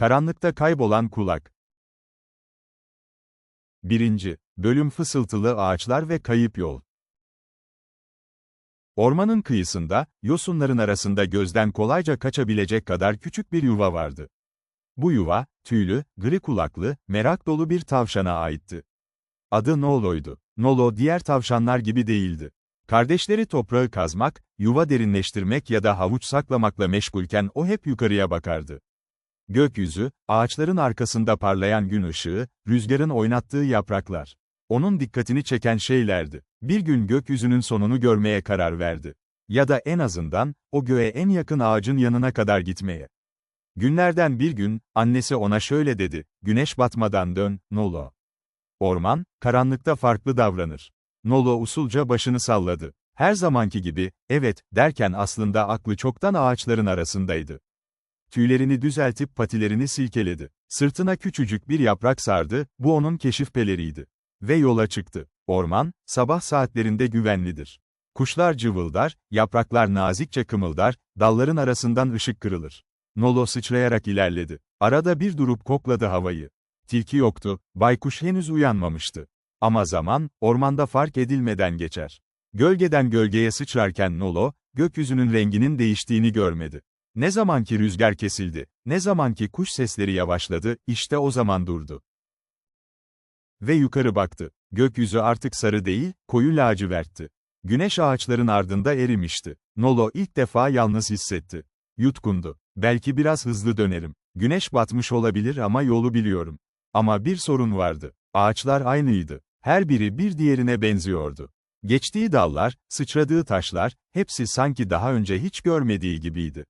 Karanlıkta kaybolan kulak. 1. Bölüm Fısıltılı ağaçlar ve kayıp yol. Ormanın kıyısında, yosunların arasında gözden kolayca kaçabilecek kadar küçük bir yuva vardı. Bu yuva, tüylü, gri kulaklı, merak dolu bir tavşana aitti. Adı Nolo'ydu. Nolo diğer tavşanlar gibi değildi. Kardeşleri toprağı kazmak, yuva derinleştirmek ya da havuç saklamakla meşgulken o hep yukarıya bakardı. Gökyüzü, ağaçların arkasında parlayan gün ışığı, rüzgarın oynattığı yapraklar. Onun dikkatini çeken şeylerdi. Bir gün gökyüzünün sonunu görmeye karar verdi. Ya da en azından, o göğe en yakın ağacın yanına kadar gitmeye. Günlerden bir gün, annesi ona şöyle dedi, güneş batmadan dön, Nolo. Orman, karanlıkta farklı davranır. Nolo usulca başını salladı. Her zamanki gibi, evet, derken aslında aklı çoktan ağaçların arasındaydı. Tüylerini düzeltip patilerini silkeledi. Sırtına küçücük bir yaprak sardı, bu onun keşif peleriydi. Ve yola çıktı. Orman, sabah saatlerinde güvenlidir. Kuşlar cıvıldar, yapraklar nazikçe kımıldar, dalların arasından ışık kırılır. Nolo sıçrayarak ilerledi. Arada bir durup kokladı havayı. Tilki yoktu, baykuş henüz uyanmamıştı. Ama zaman, ormanda fark edilmeden geçer. Gölgeden gölgeye sıçrarken Nolo, gökyüzünün renginin değiştiğini görmedi. Ne zamanki rüzgar kesildi, ne zamanki kuş sesleri yavaşladı, işte o zaman durdu. Ve yukarı baktı. Gökyüzü artık sarı değil, koyu lacivertti. Güneş ağaçların ardında erimişti. Nolo ilk defa yalnız hissetti. Yutkundu. Belki biraz hızlı dönerim. Güneş batmış olabilir ama yolu biliyorum. Ama bir sorun vardı. Ağaçlar aynıydı. Her biri bir diğerine benziyordu. Geçtiği dallar, sıçradığı taşlar, hepsi sanki daha önce hiç görmediği gibiydi.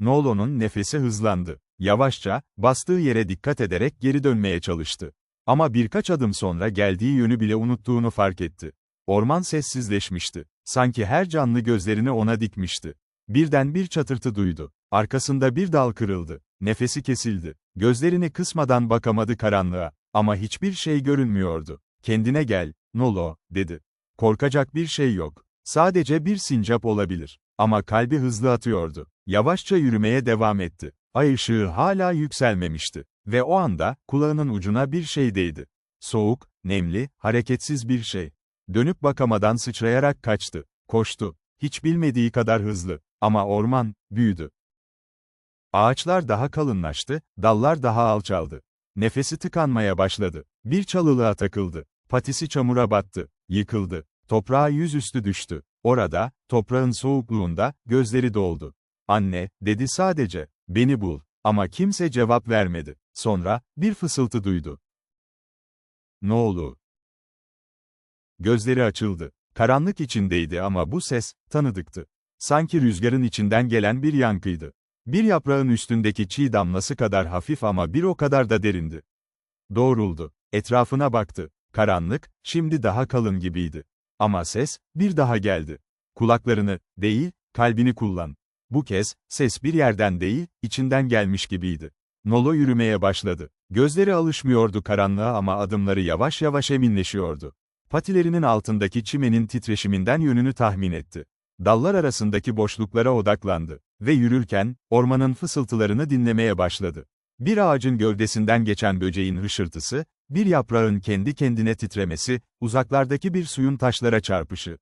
Nolo'nun nefesi hızlandı. Yavaşça, bastığı yere dikkat ederek geri dönmeye çalıştı. Ama birkaç adım sonra geldiği yönü bile unuttuğunu fark etti. Orman sessizleşmişti. Sanki her canlı gözlerini ona dikmişti. Birden bir çatırtı duydu. Arkasında bir dal kırıldı. Nefesi kesildi. Gözlerini kısmadan bakamadı karanlığa. Ama hiçbir şey görünmüyordu. Kendine gel, Nolo, dedi. Korkacak bir şey yok. Sadece bir sincap olabilir. Ama kalbi hızlı atıyordu. Yavaşça yürümeye devam etti. Ay ışığı hala yükselmemişti. Ve o anda, kulağının ucuna bir şey değdi. Soğuk, nemli, hareketsiz bir şey. Dönüp bakamadan sıçrayarak kaçtı. Koştu. Hiç bilmediği kadar hızlı. Ama orman, büyüdü. Ağaçlar daha kalınlaştı, dallar daha alçaldı. Nefesi tıkanmaya başladı. Bir çalılığa takıldı. Patisi çamura battı. Yıkıldı. Toprağa yüzüstü düştü. Orada, toprağın soğukluğunda, gözleri doldu. Anne, dedi sadece, beni bul. Ama kimse cevap vermedi. Sonra, bir fısıltı duydu. Ne oldu? Gözleri açıldı. Karanlık içindeydi ama bu ses, tanıdıktı. Sanki rüzgarın içinden gelen bir yankıydı. Bir yaprağın üstündeki çiğ damlası kadar hafif ama bir o kadar da derindi. Doğruldu. Etrafına baktı. Karanlık, şimdi daha kalın gibiydi. Ama ses, bir daha geldi. Kulaklarını, değil, kalbini kullan. Bu kez, ses bir yerden değil, içinden gelmiş gibiydi. Nolo yürümeye başladı. Gözleri alışmıyordu karanlığa ama adımları yavaş yavaş eminleşiyordu. Patilerinin altındaki çimenin titreşiminden yönünü tahmin etti. Dallar arasındaki boşluklara odaklandı. Ve yürürken, ormanın fısıltılarını dinlemeye başladı. Bir ağacın gövdesinden geçen böceğin hışırtısı, bir yaprağın kendi kendine titremesi, uzaklardaki bir suyun taşlara çarpışı.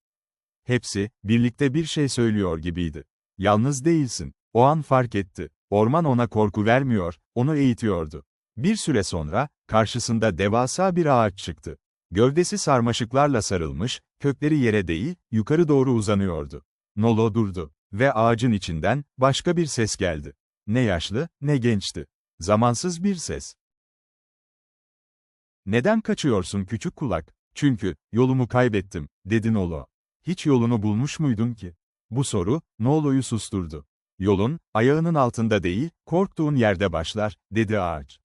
Hepsi, birlikte bir şey söylüyor gibiydi. Yalnız değilsin. O an fark etti. Orman ona korku vermiyor, onu eğitiyordu. Bir süre sonra, karşısında devasa bir ağaç çıktı. Gövdesi sarmaşıklarla sarılmış, kökleri yere değil, yukarı doğru uzanıyordu. Nolo durdu. Ve ağacın içinden, başka bir ses geldi. Ne yaşlı, ne gençti. Zamansız bir ses. Neden kaçıyorsun küçük kulak? Çünkü, yolumu kaybettim, dedi Nolo. Hiç yolunu bulmuş muydun ki? Bu soru, Nolo'yu susturdu. Yolun, ayağının altında değil, korktuğun yerde başlar, dedi ağaç.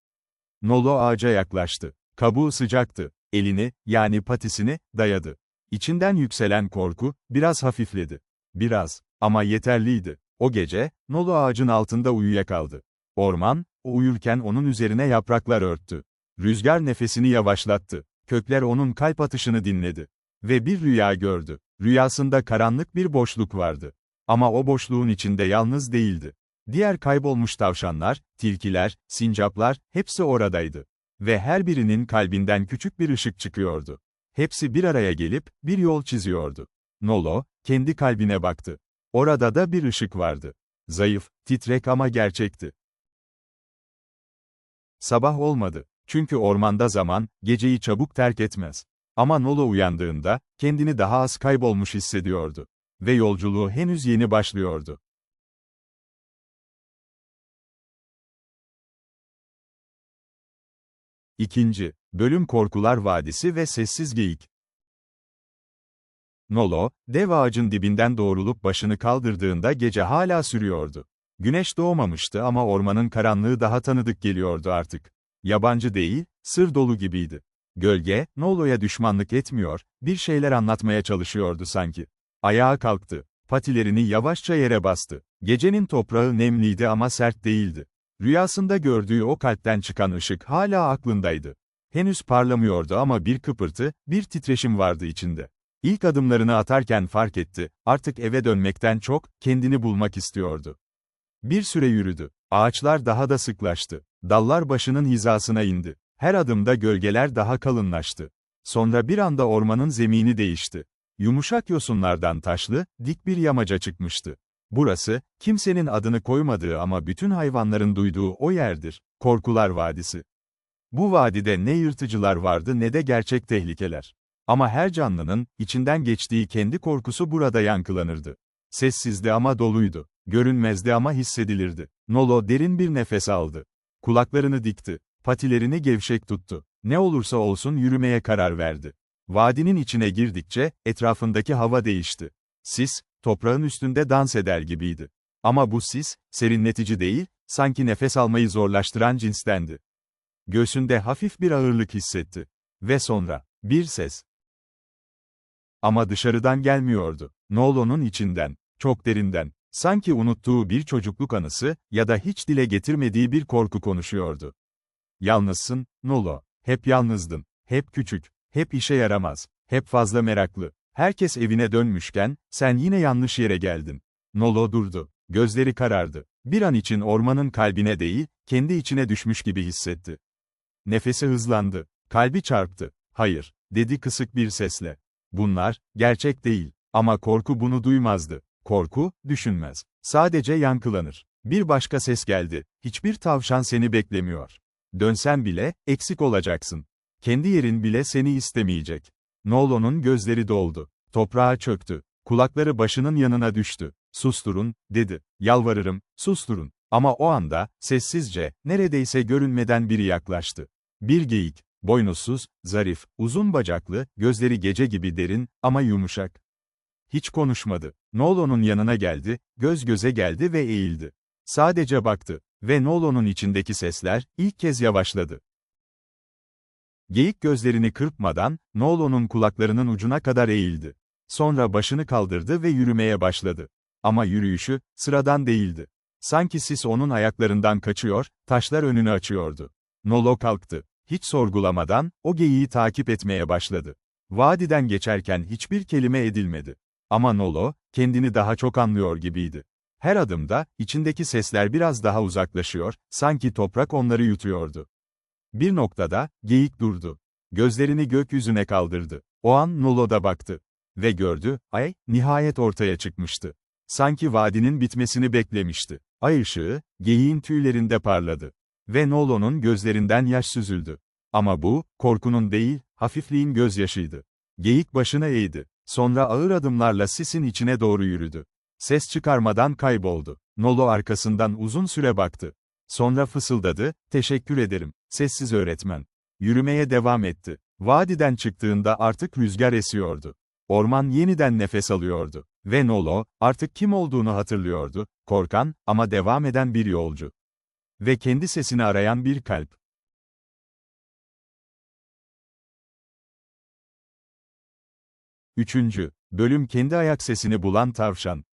Nolo ağaca yaklaştı. Kabuğu sıcaktı. Elini, yani patisini, dayadı. İçinden yükselen korku, biraz hafifledi. Biraz. Ama yeterliydi. O gece, Nolo ağacın altında uyuyakaldı. Orman, o uyurken onun üzerine yapraklar örttü. Rüzgar nefesini yavaşlattı. Kökler onun kalp atışını dinledi. Ve bir rüya gördü. Rüyasında karanlık bir boşluk vardı. Ama o boşluğun içinde yalnız değildi. Diğer kaybolmuş tavşanlar, tilkiler, sincaplar, hepsi oradaydı. Ve her birinin kalbinden küçük bir ışık çıkıyordu. Hepsi bir araya gelip, bir yol çiziyordu. Nolo, kendi kalbine baktı. Orada da bir ışık vardı. Zayıf, titrek ama gerçekti. Sabah olmadı. Çünkü ormanda zaman, geceyi çabuk terk etmez. Ama Nolo uyandığında, kendini daha az kaybolmuş hissediyordu. Ve yolculuğu henüz yeni başlıyordu. İkinci, Bölüm Korkular Vadisi ve Sessiz Geyik. Nolo, dev ağacın dibinden doğrulup başını kaldırdığında gece hala sürüyordu. Güneş doğmamıştı ama ormanın karanlığı daha tanıdık geliyordu artık. Yabancı değil, sır dolu gibiydi. Gölge, Nolo'ya düşmanlık etmiyor, bir şeyler anlatmaya çalışıyordu sanki. Ayağa kalktı. Patilerini yavaşça yere bastı. Gecenin toprağı nemliydi ama sert değildi. Rüyasında gördüğü o kalpten çıkan ışık hala aklındaydı. Henüz parlamıyordu ama bir kıpırtı, bir titreşim vardı içinde. İlk adımlarını atarken fark etti, artık eve dönmekten çok, kendini bulmak istiyordu. Bir süre yürüdü. Ağaçlar daha da sıklaştı. Dallar başının hizasına indi. Her adımda gölgeler daha kalınlaştı. Sonra bir anda ormanın zemini değişti. Yumuşak yosunlardan taşlı, dik bir yamaca çıkmıştı. Burası, kimsenin adını koymadığı ama bütün hayvanların duyduğu o yerdir. Korkular Vadisi. Bu vadide ne yırtıcılar vardı ne de gerçek tehlikeler. Ama her canlının, içinden geçtiği kendi korkusu burada yankılanırdı. Sessizdi ama doluydu. Görünmezdi ama hissedilirdi. Nolo derin bir nefes aldı. Kulaklarını dikti. Patilerini gevşek tuttu. Ne olursa olsun yürümeye karar verdi. Vadinin içine girdikçe, etrafındaki hava değişti. Sis, toprağın üstünde dans eder gibiydi. Ama bu sis, serinletici değil, sanki nefes almayı zorlaştıran cinstendi. Göğsünde hafif bir ağırlık hissetti. Ve sonra, bir ses. Ama dışarıdan gelmiyordu. Nolo'nun içinden, çok derinden, sanki unuttuğu bir çocukluk anısı ya da hiç dile getirmediği bir korku konuşuyordu. Yalnızsın, Nolo. Hep yalnızdın. Hep küçük. Hep işe yaramaz. Hep fazla meraklı. Herkes evine dönmüşken, sen yine yanlış yere geldin. Nolo durdu. Gözleri karardı. Bir an için ormanın kalbine değil, kendi içine düşmüş gibi hissetti. Nefesi hızlandı. Kalbi çarptı. Hayır, dedi kısık bir sesle. Bunlar, gerçek değil. Ama korku bunu duymazdı. Korku, düşünmez. Sadece yankılanır. Bir başka ses geldi. Hiçbir tavşan seni beklemiyor. Dönsen bile, eksik olacaksın. Kendi yerin bile seni istemeyecek. Nolo'nun gözleri doldu. Toprağa çöktü. Kulakları başının yanına düştü. Susturun, dedi. Yalvarırım, susturun. Ama o anda, sessizce, neredeyse görünmeden biri yaklaştı. Bir geyik. Boynuzsuz, zarif, uzun bacaklı, gözleri gece gibi derin, ama yumuşak. Hiç konuşmadı. Nolo'nun yanına geldi, göz göze geldi ve eğildi. Sadece baktı. Ve Nolo'nun içindeki sesler, ilk kez yavaşladı. Geyik gözlerini kırpmadan, Nolo'nun kulaklarının ucuna kadar eğildi. Sonra başını kaldırdı ve yürümeye başladı. Ama yürüyüşü, sıradan değildi. Sanki sis onun ayaklarından kaçıyor, taşlar önünü açıyordu. Nolo kalktı. Hiç sorgulamadan, o geyiği takip etmeye başladı. Vadiden geçerken hiçbir kelime edilmedi. Ama Nolo, kendini daha çok anlıyor gibiydi. Her adımda, içindeki sesler biraz daha uzaklaşıyor, sanki toprak onları yutuyordu. Bir noktada, geyik durdu. Gözlerini gökyüzüne kaldırdı. O an Nolo da baktı. Ve gördü, ay, nihayet ortaya çıkmıştı. Sanki vadinin bitmesini beklemişti. Ay ışığı, geyiğin tüylerinde parladı. Ve Nolo'nun gözlerinden yaş süzüldü. Ama bu, korkunun değil, hafifliğin gözyaşıydı. Geyik başına eğdi. Sonra ağır adımlarla sisin içine doğru yürüdü. Ses çıkarmadan kayboldu. Nolo arkasından uzun süre baktı. Sonra fısıldadı, teşekkür ederim, sessiz öğretmen. Yürümeye devam etti. Vadiden çıktığında artık rüzgar esiyordu. Orman yeniden nefes alıyordu. Ve Nolo, artık kim olduğunu hatırlıyordu, korkan, ama devam eden bir yolcu. Ve kendi sesini arayan bir kalp. Üçüncü, bölüm kendi ayak sesini bulan tavşan.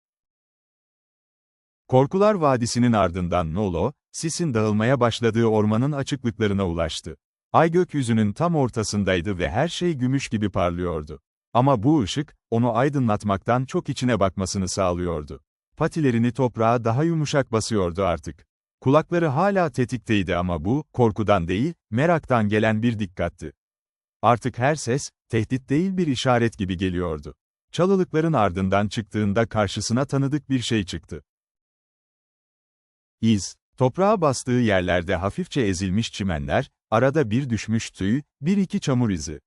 Korkular Vadisi'nin ardından Nolo, sisin dağılmaya başladığı ormanın açıklıklarına ulaştı. Ay gökyüzünün tam ortasındaydı ve her şey gümüş gibi parlıyordu. Ama bu ışık, onu aydınlatmaktan çok içine bakmasını sağlıyordu. patilerini toprağa daha yumuşak basıyordu artık. Kulakları hala tetikteydi ama bu, korkudan değil, meraktan gelen bir dikkatti. Artık her ses, tehdit değil bir işaret gibi geliyordu. Çalılıkların ardından çıktığında karşısına tanıdık bir şey çıktı. İz, toprağa bastığı yerlerde hafifçe ezilmiş çimenler, arada bir düşmüş tüy, bir iki çamur izi.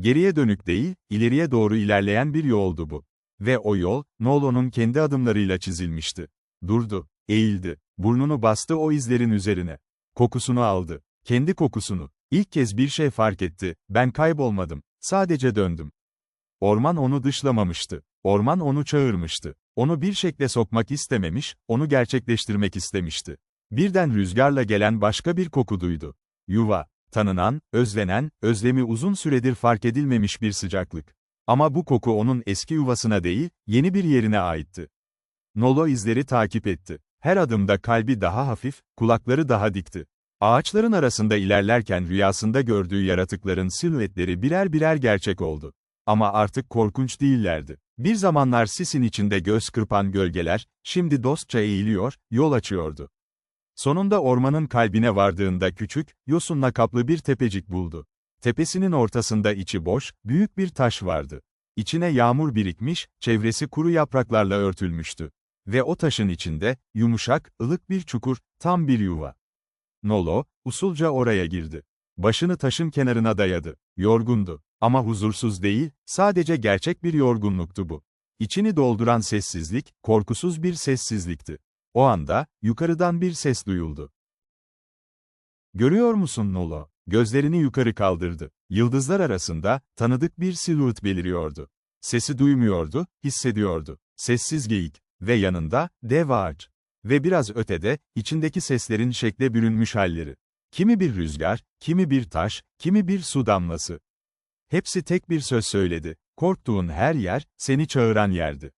Geriye dönük değil, ileriye doğru ilerleyen bir yoldu bu. Ve o yol, Nolo'nun kendi adımlarıyla çizilmişti. Durdu, eğildi, burnunu bastı o izlerin üzerine. Kokusunu aldı. Kendi kokusunu. İlk kez bir şey fark etti, ben kaybolmadım, sadece döndüm. Orman onu dışlamamıştı. Orman onu çağırmıştı. Onu bir şekle sokmak istememiş, onu gerçekleştirmek istemişti. Birden rüzgarla gelen başka bir koku duydu. Yuva, tanınan, özlenen, özlemi uzun süredir fark edilmemiş bir sıcaklık. Ama bu koku onun eski yuvasına değil, yeni bir yerine aitti. Nolo izleri takip etti. Her adımda kalbi daha hafif, kulakları daha dikti. Ağaçların arasında ilerlerken rüyasında gördüğü yaratıkların silüetleri birer birer gerçek oldu. Ama artık korkunç değillerdi. Bir zamanlar sisin içinde göz kırpan gölgeler, şimdi dostça eğiliyor, yol açıyordu. Sonunda ormanın kalbine vardığında küçük, yosunla kaplı bir tepecik buldu. Tepesinin ortasında içi boş, büyük bir taş vardı. İçine yağmur birikmiş, çevresi kuru yapraklarla örtülmüştü. Ve o taşın içinde, yumuşak, ılık bir çukur, tam bir yuva. Nolo, usulca oraya girdi. Başını taşın kenarına dayadı. Yorgundu. Ama huzursuz değil, sadece gerçek bir yorgunluktu bu. İçini dolduran sessizlik, korkusuz bir sessizlikti. O anda, yukarıdan bir ses duyuldu. Görüyor musun Nolo? Gözlerini yukarı kaldırdı. Yıldızlar arasında, tanıdık bir silüet beliriyordu. Sesi duymuyordu, hissediyordu. Sessiz geyik. Ve yanında, dev ağaç. Ve biraz ötede, içindeki seslerin şekle bürünmüş halleri. Kimi bir rüzgar, kimi bir taş, kimi bir su damlası. Hepsi tek bir söz söyledi. Korktuğun her yer, seni çağıran yerdi.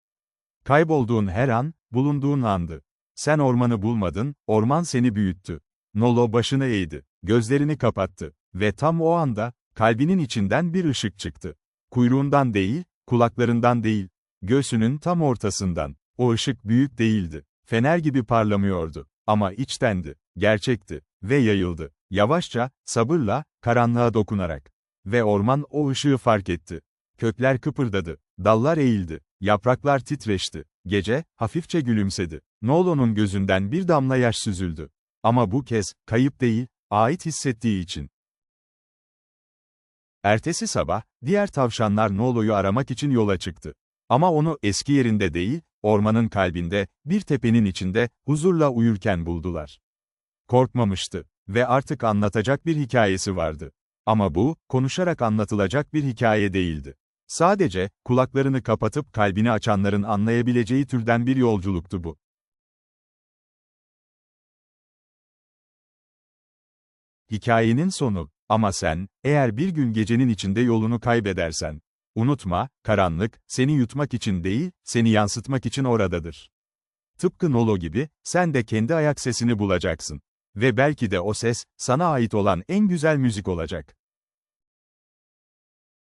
Kaybolduğun her an, bulunduğun andı. Sen ormanı bulmadın, orman seni büyüttü. Nolo başını eğdi, gözlerini kapattı. Ve tam o anda, kalbinin içinden bir ışık çıktı. Kuyruğundan değil, kulaklarından değil, göğsünün tam ortasından. O ışık büyük değildi. Fener gibi parlamıyordu. Ama içtendi, gerçekti ve yayıldı. Yavaşça, sabırla, karanlığa dokunarak. Ve orman o ışığı fark etti. Kökler kıpırdadı, dallar eğildi, yapraklar titreşti. Gece, hafifçe gülümsedi. Nolo'nun gözünden bir damla yaş süzüldü. Ama bu kez, kayıp değil, ait hissettiği için. Ertesi sabah, diğer tavşanlar Nolo'yu aramak için yola çıktı. Ama onu eski yerinde değil, ormanın kalbinde, bir tepenin içinde, huzurla uyurken buldular. Korkmamıştı ve artık anlatacak bir hikayesi vardı. Ama bu, konuşarak anlatılacak bir hikaye değildi. Sadece, kulaklarını kapatıp kalbini açanların anlayabileceği türden bir yolculuktu bu. Hikayenin sonu, ama sen, eğer bir gün gecenin içinde yolunu kaybedersen, unutma, karanlık, seni yutmak için değil, seni yansıtmak için oradadır. Tıpkı Nolo gibi, sen de kendi ayak sesini bulacaksın. Ve belki de o ses, sana ait olan en güzel müzik olacak.